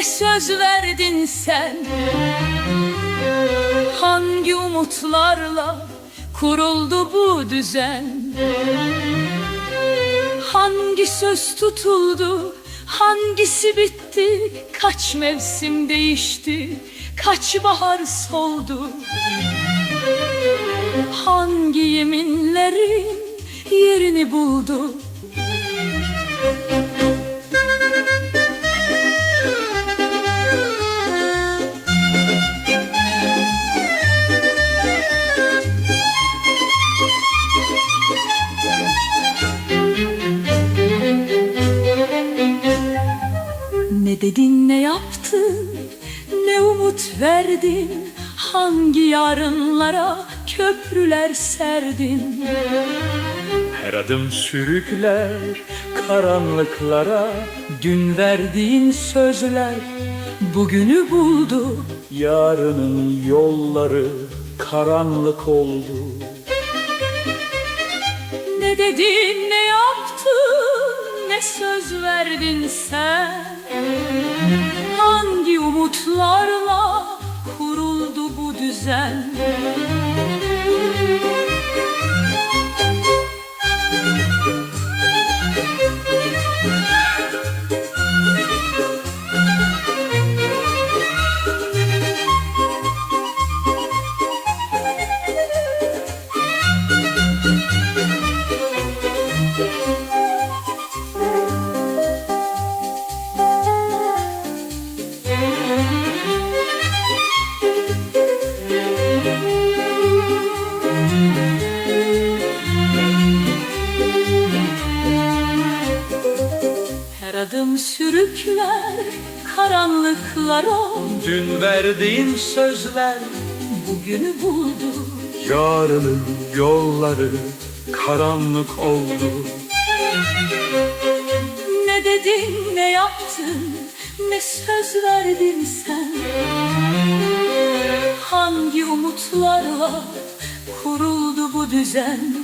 ne söz verdin sen. Hangi umutlarla kuruldu bu düzen? Hangi söz tutuldu? Hangisi bitti? Kaç mevsim değişti? Kaç bahar soldu? Hangi yeminlerin yerini buldu Ne dedin ne yaptın? Ne umut verdin? Hangi yarınlara köprüler serdin? Her adım sürükler karanlıklara Dün verdiğin sözler. Bugünü buldu Yarının yolları karanlık oldu. Ne dedin ne yaptın ne söz verdin sen? Hangi umutlarla kuruldu bu düzen? Her adım sürükler karanlıklara Dün verdiğin sözler Bugünü buldu. Yarının yolları karanlık oldu. Ne dedin ne yaptın ne söz verdin sen? Hangi umutlarla kuruldu bu düzen